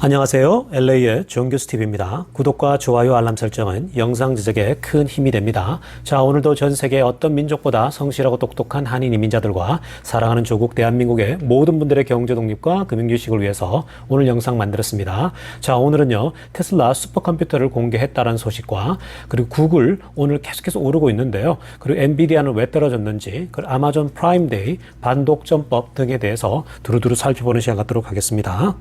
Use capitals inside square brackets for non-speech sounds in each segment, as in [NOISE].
안녕하세요. LA의 정규스티브입니다. 구독과 좋아요 알람 설정은 영상 제작에 큰 힘이 됩니다. 자, 오늘도 전 세계 어떤 민족보다 성실하고 똑똑한 한인 이민자들과 사랑하는 조국 대한민국의 모든 분들의 경제 독립과 금융주식을 위해서 오늘 영상 만들었습니다. 자, 오늘은요. 테슬라 슈퍼컴퓨터를 공개했다는 소식과 그리고 구글 오늘 계속해서 오르고 있는데요. 그리고 엔비디아는 왜 떨어졌는지, 그리고 아마존 프라임데이, 반독점법 등에 대해서 두루두루 살펴보는 시간 갖도록 하겠습니다.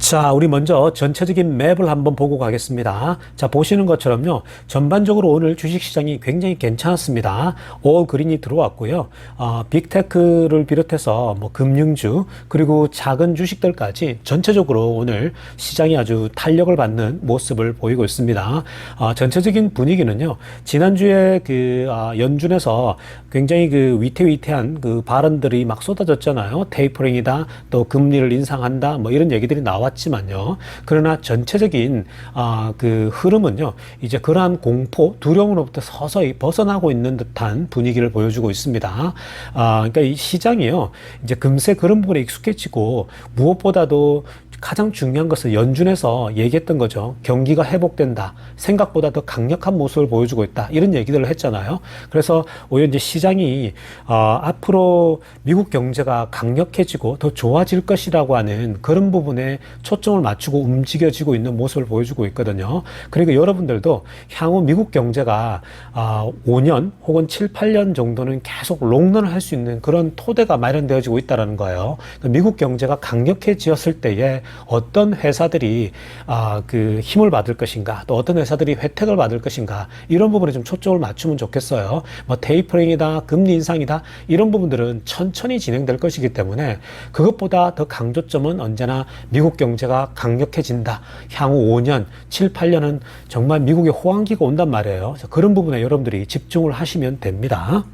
자, 우리 먼저 전체적인 맵을 한번 보고 가겠습니다. 자, 보시는 것처럼요. 전반적으로 오늘 주식시장이 굉장히 괜찮았습니다. 올 그린이 들어왔고요. 어, 빅테크를 비롯해서 뭐 금융주, 그리고 작은 주식들까지 전체적으로 오늘 시장이 아주 탄력을 받는 모습을 보이고 있습니다. 어, 전체적인 분위기는요. 지난주에 그 아, 연준에서 굉장히 그 위태위태한 그 발언들이 막 쏟아졌잖아요. 테이퍼링이다, 또 금리를 인상한다, 뭐 이런 얘기들이 나왔 지만요. 그러나 전체적인 아, 그 흐름은요. 이제 그러한 공포, 두려움으로부터 서서히 벗어나고 있는 듯한 분위기를 보여주고 있습니다. 아, 그러니까 이 시장이요. 이제 금세 그런 부분에 익숙해지고 무엇보다도 가장 중요한 것은 연준에서 얘기했던 거죠. 경기가 회복된다. 생각보다 더 강력한 모습을 보여주고 있다. 이런 얘기들을 했잖아요. 그래서 오히려 이제 시장이 어, 앞으로 미국 경제가 강력해지고 더 좋아질 것이라고 하는 그런 부분에 초점을 맞추고 움직여지고 있는 모습을 보여주고 있거든요. 그리고 여러분들도 향후 미국 경제가 어, 5년 혹은 7, 8년 정도는 계속 롱런을 할 수 있는 그런 토대가 마련되어지고 있다는 거예요. 그러니까 미국 경제가 강력해지었을 때에 어떤 회사들이 아, 그 힘을 받을 것인가, 또 어떤 회사들이 혜택을 받을 것인가 이런 부분에 좀 초점을 맞추면 좋겠어요. 뭐 테이퍼링이다, 금리 인상이다 이런 부분들은 천천히 진행될 것이기 때문에 그것보다 더 강조점은 언제나 미국 경제가 강력해진다. 향후 5년, 7, 8년은 정말 미국의 호황기가 온단 말이에요. 그래서 그런 부분에 여러분들이 집중을 하시면 됩니다.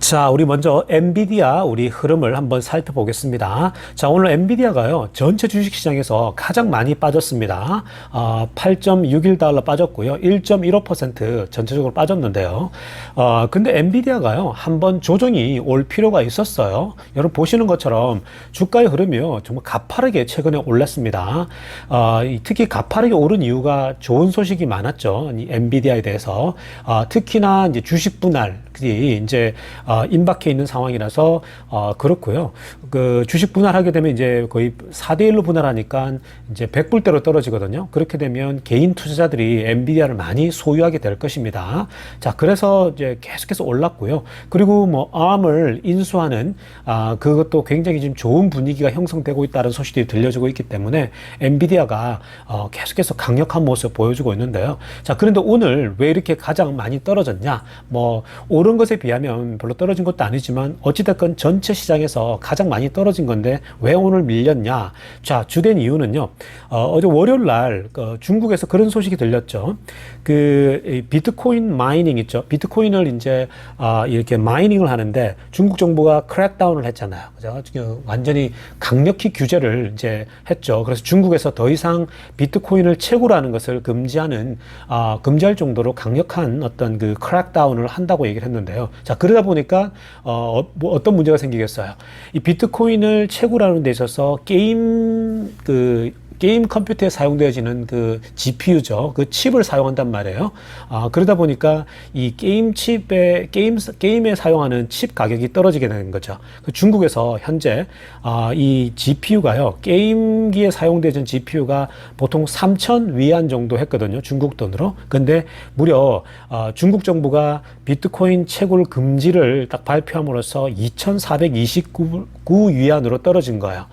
자, 우리 먼저 엔비디아 우리 흐름을 한번 살펴보겠습니다. 자, 오늘 엔비디아가요, 전체 주식 시장에서 가장 많이 빠졌습니다. 어, 8.61달러 빠졌고요. 1.15% 전체적으로 빠졌는데요. 어, 근데 엔비디아가요, 한번 조정이 올 필요가 있었어요. 여러분 보시는 것처럼 주가의 흐름이요, 정말 가파르게 최근에 올랐습니다. 어, 이 특히 가파르게 오른 이유가 좋은 소식이 많았죠. 이 엔비디아에 대해서. 어, 특히나 이제 주식 분할 이 이제 어, 임박해 있는 상황이라서 어, 그렇고요. 그 주식 분할하게 되면 이제 거의 4대 1로 분할하니까 이제 100불대로 떨어지거든요. 그렇게 되면 개인 투자자들이 엔비디아를 많이 소유하게 될 것입니다. 자, 그래서 이제 계속해서 올랐고요. 그리고 뭐 암을 인수하는 아, 그것도 굉장히 지금 좋은 분위기가 형성되고 있다는 소식들이 들려주고 있기 때문에 엔비디아가 어, 계속해서 강력한 모습을 보여주고 있는데요. 자, 그런데 오늘 왜 이렇게 가장 많이 떨어졌냐? 뭐 오른 것에 비하면 별로 떨어진 것도 아니지만 어찌됐건 전체 시장에서 가장 많이 떨어진 건데 왜 오늘 밀렸냐? 자, 주된 이유는요. 어, 제 월요일 날 어, 중국에서 그런 소식이 들렸죠. 그 비트코인 마이닝 있죠. 비트코인을 이제 아, 이렇게 마이닝을 하는데 중국 정부가 크랙다운을 했잖아요. 그죠? 완전히 강력히 규제를 이제 했죠. 그래서 중국에서 더 이상 비트코인을 채굴하는 것을 금지하는 아, 금지할 정도로 강력한 어떤 그 크랙다운을 한다고 얘기를 했는데 요. 자, 그러다 보니까 어, 뭐 어떤 문제가 생기겠어요? 이 비트코인을 채굴하는 데 있어서 게임 그 게임 컴퓨터에 사용되어지는 그 GPU죠. 그 칩을 사용한단 말이에요. 아, 그러다 보니까 이 게임 칩에, 게임, 게임에 사용하는 칩 가격이 떨어지게 되는 거죠. 그 중국에서 현재, 아, 이 GPU가요. 게임기에 사용되는 GPU가 보통 3천 위안 정도 했거든요. 중국 돈으로. 근데 무려, 아, 중국 정부가 비트코인 채굴 금지를 딱 발표함으로써 2,429 위안으로 떨어진 거예요.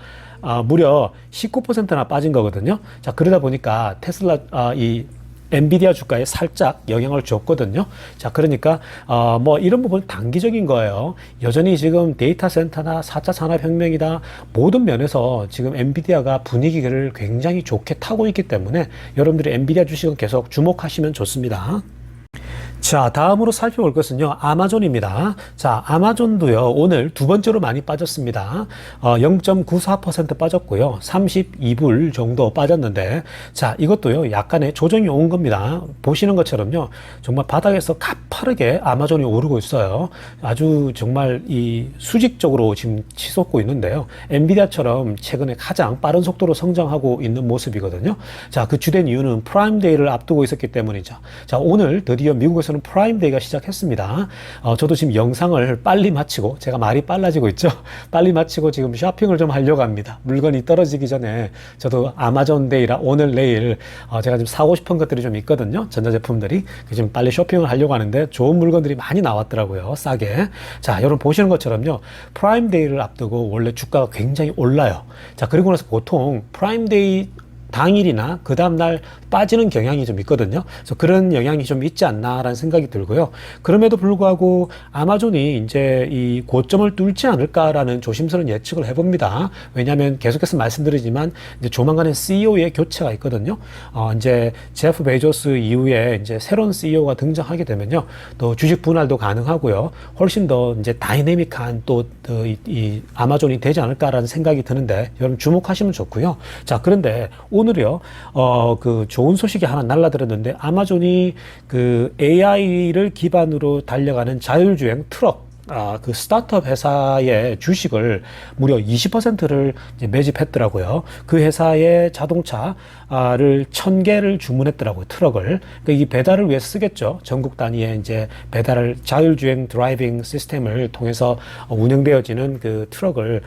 아, 무려 19%나 빠진 거거든요. 자, 그러다 보니까 테슬라, 아, 이 엔비디아 주가에 살짝 영향을 줬거든요. 자, 그러니까, 어, 뭐, 이런 부분 단기적인 거예요. 여전히 지금 데이터 센터나 4차 산업혁명이다. 모든 면에서 지금 엔비디아가 분위기를 굉장히 좋게 타고 있기 때문에 여러분들이 엔비디아 주식은 계속 주목하시면 좋습니다. 자, 다음으로 살펴볼 것은요, 아마존입니다. 자, 아마존도요, 오늘 두 번째로 많이 빠졌습니다. 어, 0.94% 빠졌고요, 32불 정도 빠졌는데, 자, 이것도요, 약간의 조정이 온 겁니다. 보시는 것처럼요, 정말 바닥에서 가파르게 아마존이 오르고 있어요. 아주 정말 이 수직적으로 지금 치솟고 있는데요. 엔비디아처럼 최근에 가장 빠른 속도로 성장하고 있는 모습이거든요. 자, 그 주된 이유는 프라임데이를 앞두고 있었기 때문이죠. 자, 오늘 드디어 미국에서 는 프라임데이가 시작했습니다. 어, 저도 지금 영상을 빨리 마치고, 제가 말이 빨라지고 있죠. [LAUGHS] 빨리 마치고 지금 쇼핑을 좀 하려고 합니다. 물건이 떨어지기 전에 저도 아마존데이라 오늘 내일 어, 제가 지금 사고 싶은 것들이 좀 있거든요. 전자제품들이. 지금 빨리 쇼핑을 하려고 하는데 좋은 물건들이 많이 나왔더라고요. 싸게. 자, 여러분 보시는 것처럼요. 프라임데이를 앞두고 원래 주가가 굉장히 올라요. 자, 그리고 나서 보통 프라임데이 당일이나 그 다음날 빠지는 경향이 좀 있거든요. 그래서 그런 영향이 좀 있지 않나라는 생각이 들고요. 그럼에도 불구하고 아마존이 이제 이 고점을 뚫지 않을까라는 조심스러운 예측을 해봅니다. 왜냐하면 계속해서 말씀드리지만 이제 조만간에 CEO의 교체가 있거든요. 어, 이제 제프 베이조스 이후에 이제 새로운 CEO가 등장하게 되면요. 또 주식 분할도 가능하고요. 훨씬 더 이제 다이내믹한 또 이, 이 아마존이 되지 않을까라는 생각이 드는데 여러분 주목하시면 좋고요. 자, 그런데 오늘 요, 어, 그 좋은 소식이 하나 날라들었는데 아마존이 그 AI를 기반으로 달려가는 자율주행 트럭 아, 그 스타트업 회사의 주식을 무려 20%를 매집했더라고요. 그 회사의 자동차 를 천 개를 주문했더라고요. 트럭을. 그러니까 이 배달을 위해 쓰겠죠. 전국 단위의 이제 배달을 자율주행 드라이빙 시스템을 통해서 운영되어지는 그 트럭을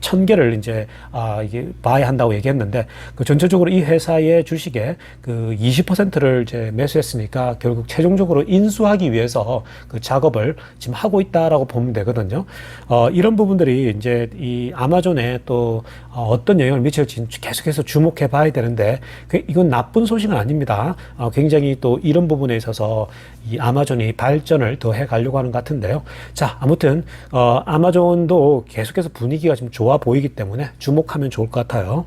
천 개를 이제 아, 이게 봐야 한다고 얘기했는데 그 전체적으로 이 회사의 주식의 그 20%를 이제 매수했으니까 결국 최종적으로 인수하기 위해서 그 작업을 지금 하고 있다라고 보면 되거든요. 어, 이런 부분들이 이제 이 아마존에 또 어, 어떤 영향을 미칠지 계속해서 주목해 봐야 되는데 그 이건 나쁜 소식은 아닙니다. 어, 굉장히 또 이런 부분에 있어서 이 아마존이 발전을 더 해 가려고 하는 것 같은데요. 자, 아무튼 어, 아마존도 계속해서 분위기가 좀 좋아 보이기 때문에 주목하면 좋을 것 같아요.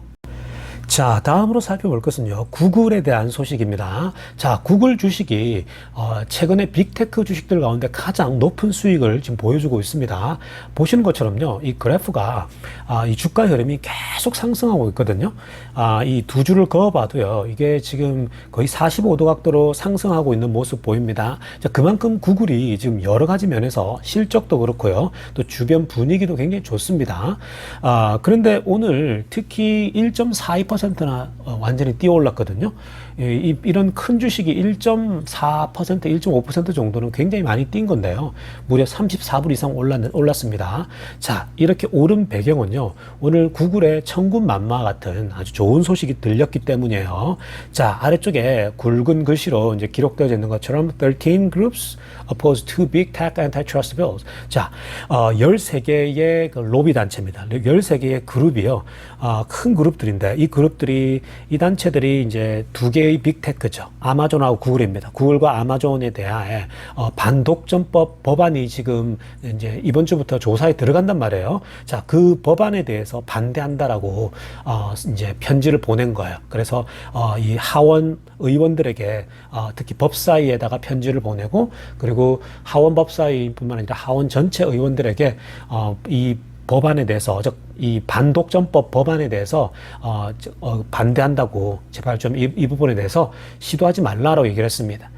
자, 다음으로 살펴볼 것은요, 구글에 대한 소식입니다. 자, 구글 주식이, 어, 최근에 빅테크 주식들 가운데 가장 높은 수익을 지금 보여주고 있습니다. 보시는 것처럼요, 이 그래프가, 아, 이 주가 흐름이 계속 상승하고 있거든요. 아, 이 두 줄을 그어봐도요, 이게 지금 거의 45도 각도로 상승하고 있는 모습 보입니다. 자, 그만큼 구글이 지금 여러 가지 면에서 실적도 그렇고요, 또 주변 분위기도 굉장히 좋습니다. 아, 그런데 오늘 특히 1.42% 4%나 어, 완전히 뛰어 올랐거든요. 이, 이런 큰 주식이 1.4%, 1.5% 정도는 굉장히 많이 뛴 건데요. 무려 34불 이상 올랐, 올랐습니다. 자, 이렇게 오른 배경은요. 오늘 구글의 천군만마 같은 아주 좋은 소식이 들렸기 때문이에요. 자, 아래쪽에 굵은 글씨로 이제 기록되어 있는 것처럼 13 groups opposed to big tech antitrust bills. 자, 어, 13개의 그 로비 단체입니다. 13개의 그룹이요. 어, 큰 그룹들인데 이 그룹 들이 이 단체들이 이제 두 개의 빅테크죠. 아마존하고 구글입니다. 구글과 아마존에 대하여 어, 반독점법 법안이 지금 이제 이번 주부터 조사에 들어간단 말이에요. 자, 그 법안에 대해서 반대한다라고 어, 이제 편지를 보낸 거예요. 그래서 어, 이 하원 의원들에게 어, 특히 법사위에다가 편지를 보내고 그리고 하원 법사위뿐만 아니라 하원 전체 의원들에게 어, 이 법안에 대해서 이 반독점법 법안에 대해서 어, 어, 반대한다고 제발 좀이 이 부분에 대해서 시도하지 말라라고 얘기를 했습니다.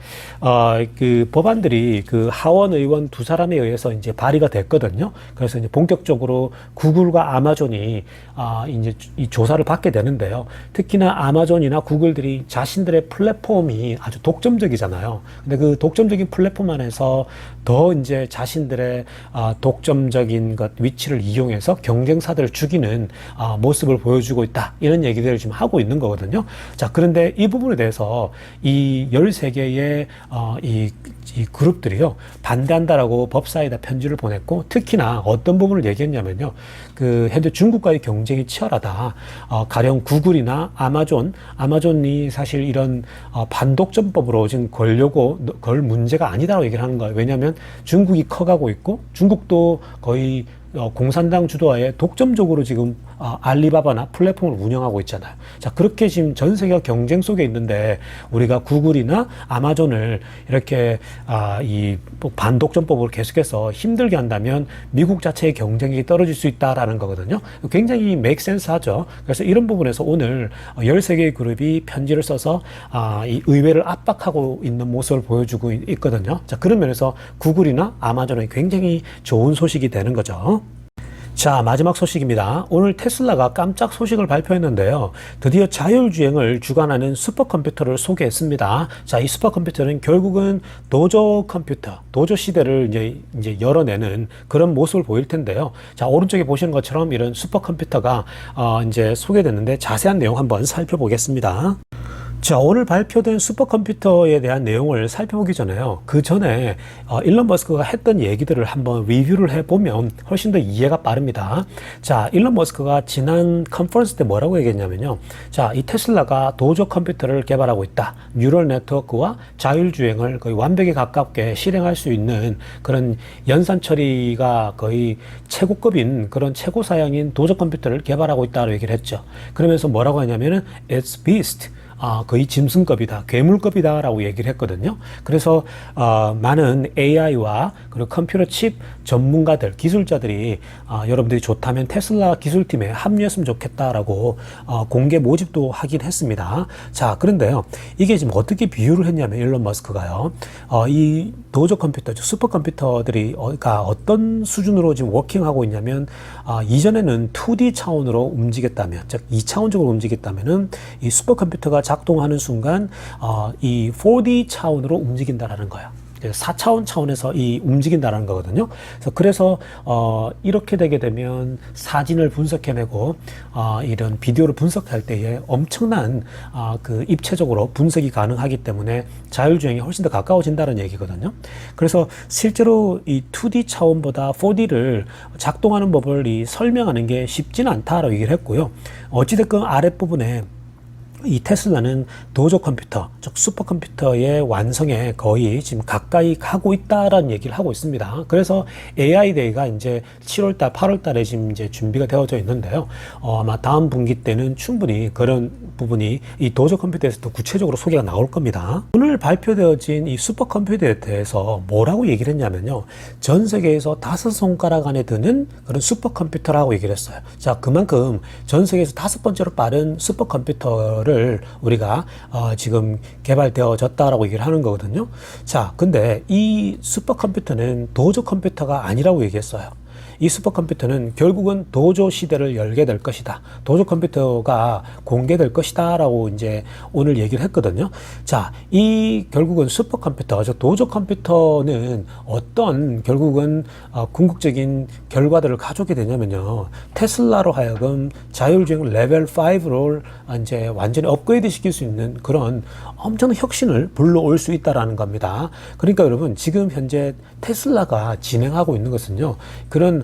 어, 그 법안들이 그 하원 의원 두 사람에 의해서 이제 발의가 됐거든요. 그래서 이제 본격적으로 구글과 아마존이 아, 이제 이 조사를 받게 되는데요. 특히나 아마존이나 구글들이 자신들의 플랫폼이 아주 독점적이잖아요. 근데 그 독점적인 플랫폼 안에서 더 이제 자신들의 아, 독점적인 것 위치를 이용해서 경쟁사들 사람들을 죽이는 아, 모습을 보여주고 있다. 이런 얘기들을 지금 하고 있는 거거든요. 자, 그런데 이 부분에 대해서 이 13개의 어, 이, 이 그룹들이요. 반대한다라고 법사에다 편지를 보냈고 특히나 어떤 부분을 얘기했냐면요. 그 현재 중국과의 경쟁이 치열하다. 어, 가령 구글이나 아마존, 아마존이 사실 이런 어, 반독점법으로 지금 걸려고 걸 문제가 아니다라고 얘기를 하는 거예요. 왜냐하면 중국이 커가고 있고 중국도 거의 어, 공산당 주도하에 독점적으로 지금 아, 알리바바나 플랫폼을 운영하고 있잖아요. 자, 그렇게 지금 전 세계가 경쟁 속에 있는데 우리가 구글이나 아마존을 이렇게 아, 이뭐 반독점법으로 계속해서 힘들게 한다면 미국 자체의 경쟁력이 떨어질 수 있다라는 거거든요. 굉장히 sense 하죠. 그래서 이런 부분에서 오늘 13개의 그룹이 편지를 써서 아, 이 의회를 압박하고 있는 모습을 보여주고 있- 있거든요. 자, 그런 면에서 구글이나 아마존은 굉장히 좋은 소식이 되는 거죠. 자, 마지막 소식입니다. 오늘 테슬라가 깜짝 소식을 발표했는데요. 드디어 자율주행을 주관하는 슈퍼컴퓨터를 소개했습니다. 자, 이 슈퍼컴퓨터는 결국은 도저 컴퓨터, 도저 시대를 이제, 이제 열어내는 그런 모습을 보일 텐데요. 자, 오른쪽에 보시는 것처럼 이런 슈퍼컴퓨터가 어, 이제 소개됐는데 자세한 내용 한번 살펴보겠습니다. 자, 오늘 발표된 슈퍼컴퓨터에 대한 내용을 살펴보기 전에요. 그 전에 어, 일론 머스크가 했던 얘기들을 한번 리뷰를 해보면 훨씬 더 이해가 빠릅니다. 자, 일론 머스크가 지난 컨퍼런스 때 뭐라고 얘기했냐면요. 자, 이 테슬라가 도저 컴퓨터를 개발하고 있다. 뉴럴 네트워크와 자율주행을 거의 완벽에 가깝게 실행할 수 있는 그런 연산 처리가 거의 최고급인 그런 최고 사양인 도저 컴퓨터를 개발하고 있다고 얘기를 했죠. 그러면서 뭐라고 하냐면은 it's beast. 아, 거의 짐승급이다, 괴물급이다라고 얘기를 했거든요. 그래서 어, 많은 AI와 그리고 컴퓨터 칩 전문가들, 기술자들이 아, 여러분들이 좋다면 테슬라 기술팀에 합류했으면 좋겠다라고 어, 공개 모집도 하긴 했습니다. 자, 그런데요, 이게 지금 어떻게 비유를 했냐면 일론 머스크가요, 어, 이 도저 컴퓨터, 슈퍼컴퓨터들이 어가 어떤 수준으로 지금 워킹하고 있냐면 아, 이전에는 2D 차원으로 움직였다면, 즉 2차원적으로 움직였다면은 이 슈퍼컴퓨터가 작동하는 순간 어, 이 4D 차원으로 움직인다라는 거예요. 4차원 차원에서 이 움직인다라는 거거든요. 그래서 그래서 어 이렇게 되게 되면 사진을 분석해내고 어 이런 비디오를 분석할 때에 엄청난 어 그 입체적으로 분석이 가능하기 때문에 자율주행이 훨씬 더 가까워진다는 얘기거든요. 그래서 실제로 이 2D 차원보다 4D를 작동하는 법을 이 설명하는 게 쉽지는 않다라고 얘기를 했고요. 어찌됐건 아랫부분에 이 테슬라는 도저 컴퓨터, 즉 슈퍼컴퓨터의 완성에 거의 지금 가까이 가고 있다라는 얘기를 하고 있습니다. 그래서 AI 데이가 이제 7월달, 8월달에 지금 이제 준비가 되어져 있는데요. 어, 아마 다음 분기 때는 충분히 그런 부분이 이 도저 컴퓨터에서 더 구체적으로 소개가 나올 겁니다. 오늘 발표되어진 이 슈퍼컴퓨터에 대해서 뭐라고 얘기를 했냐면요. 전 세계에서 다섯 손가락 안에 드는 그런 슈퍼컴퓨터라고 얘기를 했어요. 자, 그만큼 전 세계에서 다섯 번째로 빠른 슈퍼컴퓨터를 우리가 어, 지금 개발되어졌다라고 얘기를 하는 거거든요. 자, 근데 이 슈퍼컴퓨터는 도저 컴퓨터가 아니라고 얘기했어요. 이 슈퍼컴퓨터는 결국은 도조 시대를 열게 될 것이다. 도조 컴퓨터가 공개될 것이다. 라고 이제 오늘 얘기를 했거든요. 자, 이 결국은 슈퍼컴퓨터, 저 도조 컴퓨터는 어떤 결국은 어, 궁극적인 결과들을 가져오게 되냐면요. 테슬라로 하여금 자율주행 레벨 5로 이제 완전히 업그레이드 시킬 수 있는 그런 엄청난 혁신을 불러올 수 있다라는 겁니다. 그러니까 여러분, 지금 현재 테슬라가 진행하고 있는 것은요. 그런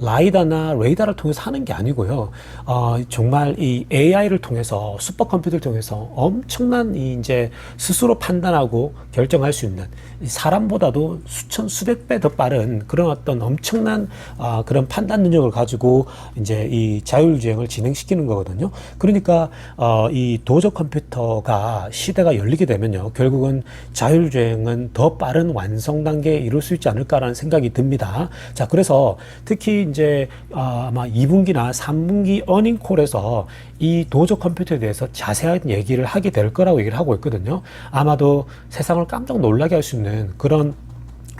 라이다나 레이다를 통해서 하는 게 아니고요. 어, 정말 이 AI를 통해서 슈퍼 컴퓨터를 통해서 엄청난 이 이제 스스로 판단하고 결정할 수 있는 이 사람보다도 수천 수백 배 더 빠른 그런 어떤 엄청난 아, 그런 판단 능력을 가지고 이제 이 자율주행을 진행시키는 거거든요. 그러니까 어, 이 도저 컴퓨터가 시대가 열리게 되면요. 결국은 자율주행은 더 빠른 완성 단계에 이룰 수 있지 않을까라는 생각이 듭니다. 자, 그래서 특히 이제 아, 아마 2분기나 3분기 어닝콜에서 이 도저 컴퓨터에 대해서 자세한 얘기를 하게 될 거라고 얘기를 하고 있거든요. 아마도 세상을 깜짝 놀라게 할 수 있는 그런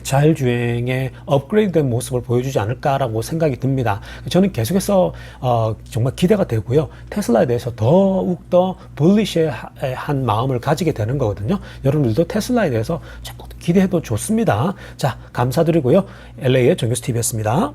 자율주행의 업그레이드된 모습을 보여주지 않을까라고 생각이 듭니다. 저는 계속해서 어, 정말 기대가 되고요. 테슬라에 대해서 더욱 더 bullish한 마음을 가지게 되는 거거든요. 여러분들도 테슬라에 대해서 자꾸 기대해도 좋습니다. 자, 감사드리고요. LA의 정규스 TV였습니다.